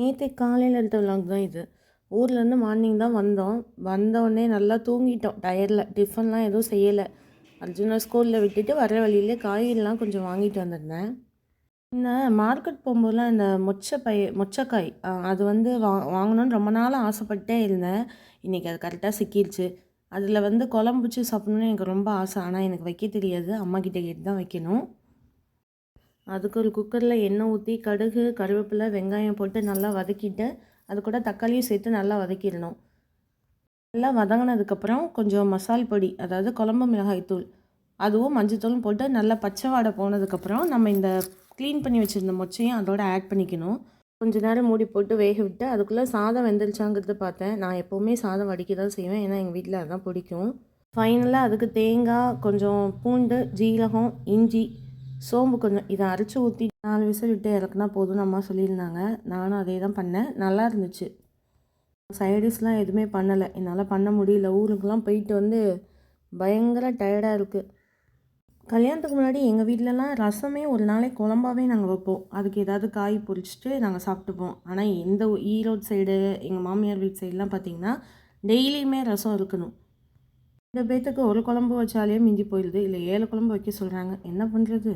நேற்று காலையில் எடுத்த vlog தான் இது. ஊர்லேருந்து மார்னிங் தான் வந்தோம். வந்தோடனே நல்லா தூங்கிட்டோம். டயரில் டிஃபன்லாம் எதுவும் செய்யலை. அர்ஜுனா ஸ்கூலில் விட்டுட்டு வர வழியிலே காய்கறிலாம் கொஞ்சம் வாங்கிட்டு வந்திருந்தேன். இந்த மார்க்கெட் போகும்போதெல்லாம் இந்த மொச்சை பை மொச்சக்காய் அது வந்து வா வாங்கணும்னு ரொம்ப நாளாக ஆசைப்பட்டே இருந்தேன். இன்றைக்கி அது கரெக்டாக சிக்கிடுச்சு அதில் வந்து குழம்பு வச்சு சாப்பிட்ணுன்னு எனக்கு ரொம்ப ஆசை. ஆனால் எனக்கு வைக்க தெரியாது. அம்மா கிட்டே கேட்டு தான் வைக்கணும். அதுக்கு ஒரு குக்கரில் எண்ணெய் ஊற்றி கடுகு கருவேப்பிலை வெங்காயம் போட்டு நல்லா வதக்கிட்டு அது கூட தக்காளியும் சேர்த்து நல்லா வதக்கிடணும். நல்லா வதங்கினதுக்கப்புறம் கொஞ்சம் மசால் பொடி அதாவது குழம்பு மிளகாய் தூள் அதுவும் மஞ்சத்தூளும் போட்டு நல்லா பச்சை வாடை போனதுக்கப்புறம் நம்ம இந்த க்ளீன் பண்ணி வச்சுருந்த மொச்சையும் அதோட ஆட் பண்ணிக்கணும். கொஞ்ச நேரம் மூடி போட்டு வேக விட்டு அதுக்குள்ளே சாதம் வெந்துருச்சாங்கிறது பார்த்தேன். நான் எப்போவுமே சாதம் வடிக்க தான் செய்வேன். ஏன்னா எங்கள் வீட்டில் அதுதான் பிடிக்கும். ஃபைனலாக அதுக்கு தேங்காய் கொஞ்சம் பூண்டு ஜீரகம் இஞ்சி சோம்பு கொஞ்சம் இதை அரைச்சி ஊற்றி நாலு விசில் விட்டு இறக்குனா போதும்னு அம்மா சொல்லியிருந்தாங்க. நானும் அதே தான் பண்ணேன். நல்லா இருந்துச்சு. சைடிஷ்லாம் எதுவுமே பண்ணலை. என்னால் பண்ண முடியல. ஊருக்கெலாம் போயிட்டு வந்து பயங்கர டயர்டாக இருக்குது கல்யாணத்துக்கு முன்னாடி எங்கள் வீட்டிலலாம் ரசமே ஒரு நாளைக்கு குழம்பாவே நாங்கள் வைப்போம். அதுக்கு ஏதாவது காய் பொரிச்சிட்டு நாங்கள் சாப்பிட்டுப்போம். ஆனால் இந்த ஈரோடு சைடு எங்கள் மாமியார் வீட்டு சைடுலாம் பார்த்தீங்கன்னா டெய்லியுமே ரசம் இருக்கணும். இந்த பேத்துக்கு ஒரு குழம்பு வச்சாலே மிஞ்சி போயிடுது. இல்லை ஏழு குழம்பு வைக்க சொல்கிறாங்க என்ன பண்ணுறது